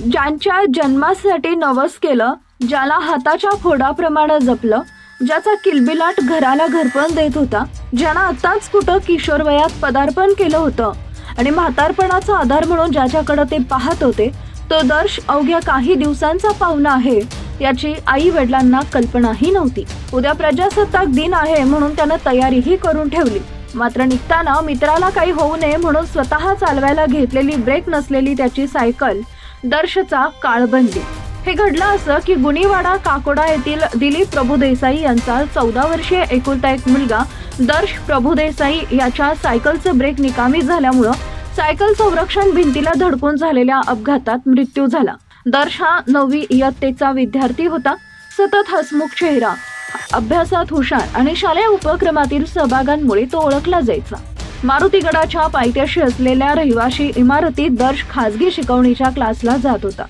ज्यांच्या जन्मासाठी नवस केलं ज्याला हाताच्या फोडाप्रमाणे जपलं ज्याचा किलबिलाट घराला घरपण देत होता ज्यानं आत्ताच कुठं किशोर वयात पदार्पण केलं होतं. आणि म्हातारपणाचा आधार म्हणून ज्याच्याकडे ते पाहत होते तो दर्श अवघ्या काही दिवसांचा पाहुणा आहे याची आई वडिलांना कल्पनाही नव्हती. उद्या प्रजासत्ताक दिन आहे म्हणून त्यानं तयारीही करून ठेवली. मात्र निघताना मित्राला काही होऊ नये म्हणून स्वतः चालवायला घेतलेली ब्रेक नसलेली त्याची सायकल दर्शचा काळ बनली हे घडलं असं की गुणीवाडा काकोडा येथील दिलीप प्रभुदेसाई यांचा चौदा वर्षीय एकुलता एक मुलगा दर्श प्रभुदेसाई याच्या सायकलचं ब्रेक निकामी झाल्यामुळं सायकल संरक्षण भिंतीला धडकून झालेल्या अपघातात मृत्यू झाला. दर्श हा नववी इयत्तेचा विद्यार्थी होता सतत हसमुख चेहरा अभ्यासात हुशार आणि शालेय उपक्रमातील सहभागांमुळे तो ओळखला जायचा. मारुतीगडाच्या पायथ्याशी असलेल्या रहिवाशी इमारतीत दर्श खाजगी शिकवणीच्या क्लासला जात होता.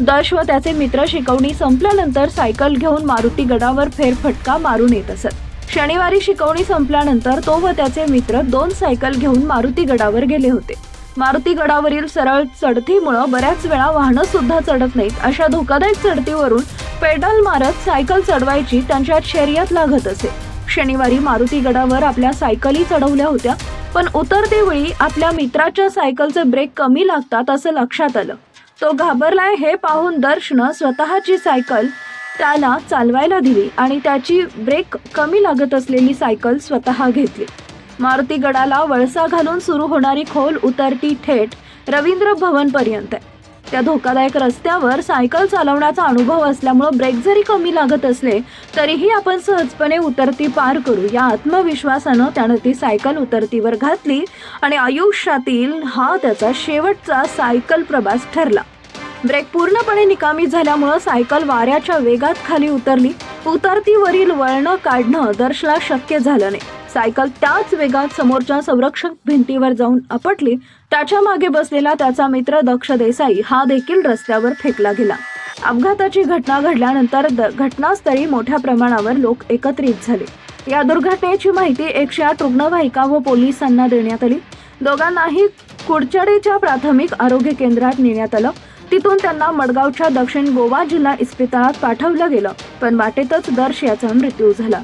दर्श व त्याचे मित्र शिकवणी संपल्यानंतर सायकल घेऊन मारुती गडावर फेरफटका मारून येत असत. शनिवारी शिकवणी संपल्यानंतर तो व त्याचे मित्र दोन सायकल घेऊन मारुती गडावर गेले होते. मारुती गडावरील सरळ चढतीमुळं बऱ्याच वेळा वाहनं सुद्धा चढत नाहीत अशा धोकादायक चढतीवरून पेडल मारत सायकल चढवायची त्यांच्यात शर्यत लागत असे. शनिवारी मारुती गडावर आपल्या सायकली चढवल्या होत्या पण उतरते वेळी आपल्या मित्राच्या सायकलचे ब्रेक कमी लागतात असं लक्षात आलं. तो घाबरलाय हे पाहून दर्शनं स्वतःची सायकल त्याला चालवायला दिली आणि त्याची ब्रेक कमी लागत असलेली सायकल स्वतः घेतली. मारुती गडाला वळसा घालून सुरू होणारी खोल उतरती थेट रवींद्र भवनपर्यंत आहे. त्या धोकादायक रस्त्यावर सायकल चालवण्याचा अनुभव असल्यामुळं ब्रेक जरी कमी लागत असले तरीही आपण सहजपणे उतरती पार करू. या आत्मविश्वासानं त्यानं ती सायकल उतरतीवर घातली आणि आयुष्यातील हा त्याचा शेवटचा सायकल प्रवास ठरला. ब्रेक पूर्णपणे निकामी झाल्यामुळं सायकल वाऱ्याच्या वेगात खाली उतरली. उतरतीवरील वळणं काढणं दर्शला शक्य झालं नाही. सायकल त्याच वेगात समोरच्या संरक्षक भिंतीवर जाऊन आपटली. त्याच्यामागे बसलेला त्याचा मित्र दक्ष देसाई हा देखील रस्त्यावर फेकला गेला. अपघाताची घटना घडल्यानंतर द- घटनास्थळी मोठ्या प्रमाणावर लोक एकत्रित झाले. या दुर्घटनेची माहिती एकशे आठ रुग्णवाहिका व पोलिसांना देण्यात आली. दोघांनाही कुडचडेच्या प्राथमिक आरोग्य केंद्रात नेण्यात आलं. तिथून त्यांना मडगावच्या दक्षिण गोवा जिल्हा इस्पितळात पाठवलं गेलं पण वाटेतच दर्श याचा मृत्यू झाला.